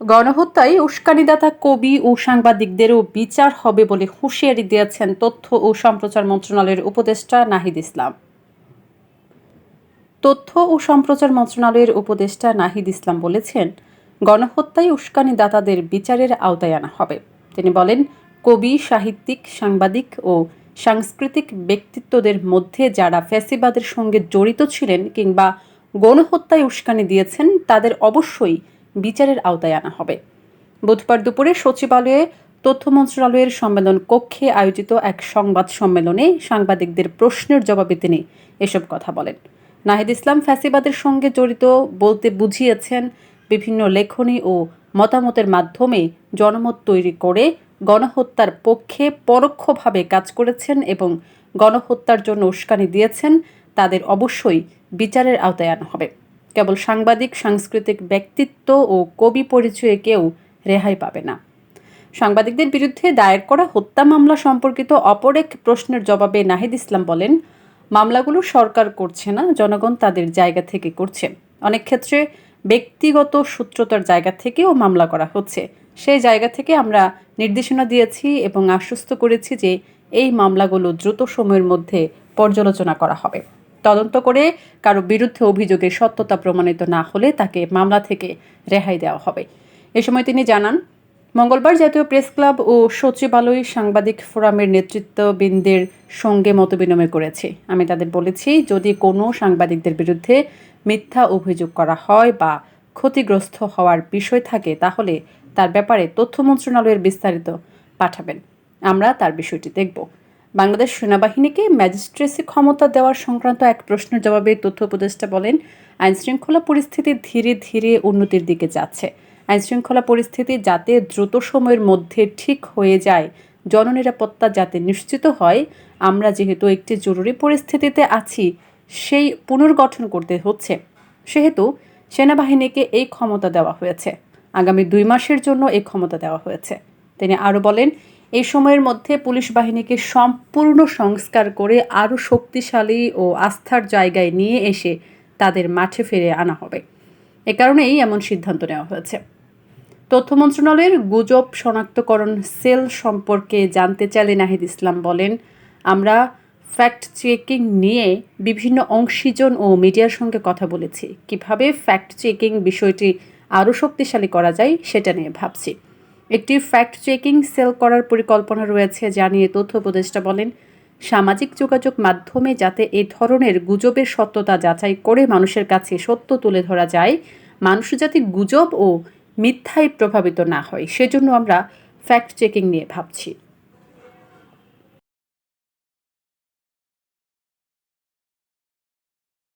গণহত্যায় উস্কানিদাতা কবি ও সাংবাদিকদেরও বিচার হবে বলে হুঁশিয়ারি দিয়েছেন তথ্য ও সম্প্রচার মন্ত্রণালয়ের উপদেষ্টা নাহিদ ইসলাম। তথ্য ও সম্প্রচার মন্ত্রণালয়ের উপদেষ্টা নাহিদ ইসলাম বলেছেন, গণহত্যায় উস্কানিদাতাদের বিচারের আওতায় আনা হবে। তিনি বলেন, কবি, সাহিত্যিক, সাংবাদিক ও সাংস্কৃতিক ব্যক্তিত্বদের মধ্যে যারা ফ্যাসিবাদের সঙ্গে জড়িত ছিলেন কিংবা গণহত্যায় উস্কানি দিয়েছেন, তাদের অবশ্যই বিচারের আওতায় আনা হবে। বুধবার দুপুরে সচিবালয়ে তথ্য মন্ত্রণালয়ের সম্মেলন কক্ষে আয়োজিত এক সংবাদ সম্মেলনে সাংবাদিকদের প্রশ্নের জবাবে তিনি এসব কথা বলেন। নাহিদ ইসলাম ফ্যাসিবাদের সঙ্গে জড়িত বলতে বুঝিয়েছেন, বিভিন্ন লেখনী ও মতামতের মাধ্যমে জনমত তৈরি করে গণহত্যার পক্ষে পরোক্ষভাবে কাজ করেছেন এবং গণহত্যার জন্য উস্কানি দিয়েছেন, তাদের অবশ্যই বিচারের আওতায় আনা হবে। কেবল সাংবাদিক, সাংস্কৃতিক ব্যক্তিত্ব ও কবি পরিচয়ে কেউ রেহাই পাবে না। সাংবাদিকদের বিরুদ্ধে দায়ের করা হত্যা মামলা সম্পর্কিত অপর এক প্রশ্নের জবাবে নাহিদ ইসলাম বলেন, মামলাগুলো সরকার করছে না, জনগণ তাদের জায়গা থেকে করছে। অনেক ক্ষেত্রে ব্যক্তিগত সূত্রতার জায়গা থেকেও মামলা করা হচ্ছে। সেই জায়গা থেকে আমরা নির্দেশনা দিয়েছি এবং আশ্বস্ত করেছি যে এই মামলাগুলো দ্রুত সময়ের মধ্যে পর্যালোচনা করা হবে। তদন্ত করে কারও বিরুদ্ধে অভিযোগের সত্যতা প্রমাণিত না হলে তাকে মামলা থেকে রেহাই দেওয়া হবে। এ সময় তিনি জানান, মঙ্গলবার জাতীয় প্রেস ক্লাব ও সচিবালয় সাংবাদিক ফোরামের নেতৃত্ববৃন্দের সঙ্গে মতবিনিময় করেছি। আমি তাদের বলেছি, যদি কোনো সাংবাদিকদের বিরুদ্ধে মিথ্যা অভিযোগ করা হয় বা ক্ষতিগ্রস্ত হওয়ার বিষয় থাকে, তাহলে তার ব্যাপারে তথ্য মন্ত্রণালয়ের বিস্তারিত পাঠাবেন। আমরা তার বিষয়টি দেখব। বাংলাদেশ সেনাবাহিনীকে ম্যাজিস্ট্রেসি ক্ষমতা দেওয়ার সংক্রান্ত এক প্রশ্নের জবাবে তথ্য উপদেষ্টা বলেন, আইনশৃঙ্খলা পরিস্থিতি ধীরে ধীরে উন্নতির দিকে যাচ্ছে। আইনশৃঙ্খলা পরিস্থিতি যাতে দ্রুত সময়ের মধ্যে ঠিক হয়ে যায়, জননিরাপত্তা যাতে নিশ্চিত হয়, আমরা যেহেতু একটি জরুরি পরিস্থিতিতে আছি, সেই পুনর্গঠন করতে হচ্ছে। সেহেতু সেনাবাহিনীকে এই ক্ষমতা দেওয়া হয়েছে। আগামী দুই মাসের জন্য এই ক্ষমতা দেওয়া হয়েছে। তিনি আরও বলেন এই সময়ের মধ্যে পুলিশ বাহিনীকে সম্পূর্ণ সংস্কার করে আরও শক্তিশালী ও আস্থার জায়গায় নিয়ে এসে তাদের মাঠে ফিরে আনা হবে। এ কারণেই এমন সিদ্ধান্ত নেওয়া হয়েছে। তথ্য মন্ত্রণালয়ের গুজব শনাক্তকরণ সেল সম্পর্কে জানতে চাইলে নাহিদ ইসলাম বলেন, আমরা ফ্যাক্ট চেকিং নিয়ে বিভিন্ন অংশীজন ও মিডিয়ার সঙ্গে কথা বলেছি। কীভাবে ফ্যাক্ট চেকিং বিষয়টি আরও শক্তিশালী করা যায় সেটা নিয়ে ভাবছি। একটি ফ্যাক্ট চেকিং সেল করার পরিকল্পনা রয়েছে জানিয়ে তথ্য উপদেষ্টা বলেন, সামাজিক যোগাযোগ মাধ্যমে যাতে এ ধরনের গুজবের সত্যতা যাচাই করে মানুষের কাছে সত্য তুলে ধরা যায়, মানুষ যাতে গুজব ও মিথ্যায় প্রভাবিত না হয়। সেজন্য আমরা ফ্যাক্ট চেকিং নিয়ে ভাবছি।